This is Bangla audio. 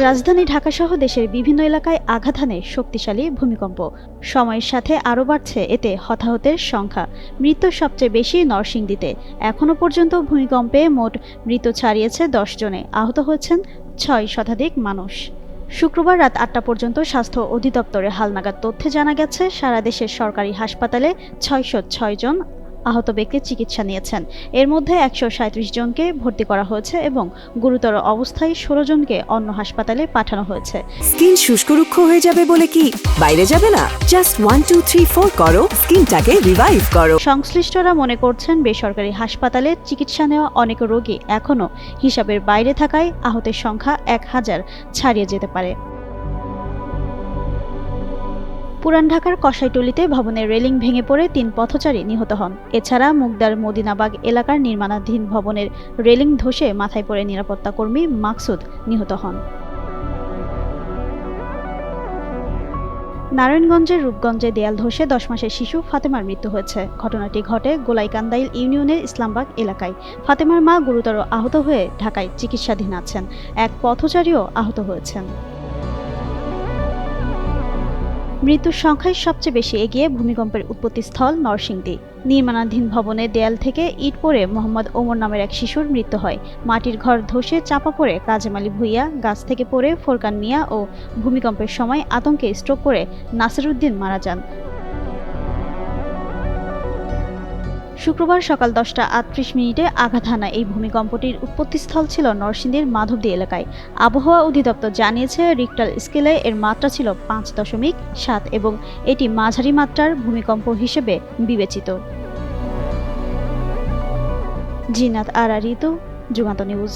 রাজধানী ঢাকা সহ দেশের বিভিন্ন এলাকায় আঘাত হানে শক্তিশালী ভূমিকম্প। সময়ের সাথে আরও বাড়ছে এতে হতাহতের সংখ্যা। মৃত সবচেয়ে বেশি নরসিংদীতে। এখনও পর্যন্ত ভূমিকম্পে মোট মৃত ছাড়িয়েছে দশ জনে। আহত হয়েছেন ছয় শতাধিক মানুষ। শুক্রবার রাত আটটা পর্যন্ত স্বাস্থ্য অধিদপ্তরের হালনাগাদ তথ্যে জানা গেছে, সারা দেশের সরকারি হাসপাতালে ছয়শো ছয় জন আহত ব্যক্তি চিকিৎসা নিয়েছেন। এর মধ্যে একশো সাঁত্রিশ জনকে ভর্তি করা হয়েছে এবং গুরুতর অবস্থায় ষোলো জনকে অন্য হাসপাতালে পাঠানো হয়েছে। স্কিন শুষ্ক রুক্ষ হয়ে যাবে বলে কি? বাইরে যাবে না। Just one two three four করো। স্কিনটাকে রিভাইভ করো। সংশ্লিষ্টরা মনে করছেন বেসরকারি হাসপাতালে চিকিৎসা নেওয়া অনেক রোগী এখনও হিসাবের বাইরে থাকায় আহতের সংখ্যা এক হাজার ছাড়িয়ে যেতে পারে। পুরান ঢাকার কসাইটুলিতে ভবনের রেলিং ভেঙে পড়ে তিন পথচারী নিহত হন। এছাড়া মুগদার মদিনাবাগ এলাকার নির্মাণাধীন ভবনের রেলিং ধসে মাথায় পড়ে নিরাপত্তা কর্মী মাকসুদ নিহত হন। নারায়ণগঞ্জের রূপগঞ্জে দেয়াল ধসে দশ মাসের শিশু ফাতেমার মৃত্যু হয়েছে। ঘটনাটি ঘটে গোলাইকান্দাইল ইউনিয়নের ইসলামবাগ এলাকায়। ফাতেমার মা গুরুতর আহত হয়ে ঢাকায় চিকিৎসাধীন আছেন। এক পথচারীও আহত হয়েছেন। মৃত্যুর সংখ্যায় সবচেয়ে বেশি এগিয়ে ভূমিকম্পের উৎপত্তিস্থল নরসিংদী। নির্মাণাধীন ভবনের দেয়াল থেকে ইট পড়ে মোহাম্মদ ওমর নামের এক শিশুর মৃত্যু হয়। মাটির ঘর ধসে চাপা পড়ে কাজেম আলী ভুইয়া, গাছ থেকে পড়ে ফোরকান মিয়া ও ভূমিকম্পের সময় আতঙ্কে স্ট্রোক করে নাসিরুদ্দিন মারা যান। শুক্রবার সকাল দশটা আটত্রিশ মিনিটে আঘাত হানা এই ভূমিকম্পটির উৎপত্তিস্থল ছিল নরসিংদীর মাধবদী এলাকায়। আবহাওয়া অধিদপ্তর জানিয়েছে, রিক্টার স্কেলে এর মাত্রা ছিল পাঁচ দশমিক সাত এবং এটি মাঝারি মাত্রার ভূমিকম্প হিসেবে বিবেচিত। জিনাত আরা, ঋতু, যুগান্ত নিউজ।